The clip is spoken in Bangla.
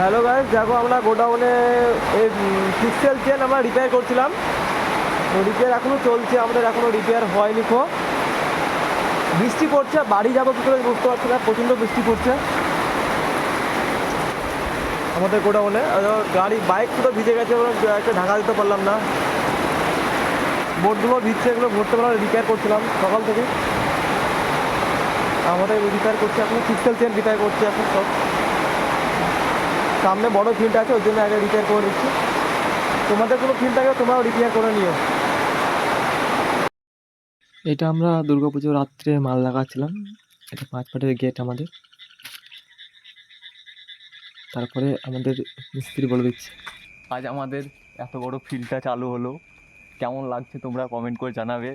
হ্যালো গাইস দেখো আমরা গোডাউনে এই পিক্সেল চেন আমরা রিপেয়ার করছিলাম। তো রিপেয়ার এখনও চলছে, আমাদের এখনও রিপেয়ার হয়নি খো বৃষ্টি পড়ছে, বাড়ি যাব কী করে বুঝতে পারছি না, প্রচণ্ড বৃষ্টি পড়ছে। আমাদের গোডাউনে গাড়ি বাইক পুরো ভিজে গেছে একটা ঢাকা দিতে পারলাম না। বোর্ডগুলো ভিজছে, এগুলো ভরতে পারলাম রিপেয়ার করছিলাম সকাল থেকে। আমাদের রিপেয়ার করছে, এখন পিক্সেল চেন রিপেয়ার করছে, এখন সব। সামনে বড় ফিল্ড আছে ওই জন্য আগে রিপেয়ার করে দিচ্ছি তোমাদের কোনো ফিল্ড থাকে তোমরাও রিপেয়ার করে নিও। এটা আমরা দুর্গাপুজো রাত্রে মাল লাগাচ্ছিলাম। এটা পাঁচ পাটের গেট আমাদের। তারপরে আমাদের মিস্ত্রি বলে দিচ্ছে। আজ আমাদের এত বড় ফিল্ডটা চালু হলো। কেমন লাগছে তোমরা কমেন্ট করে জানাবে।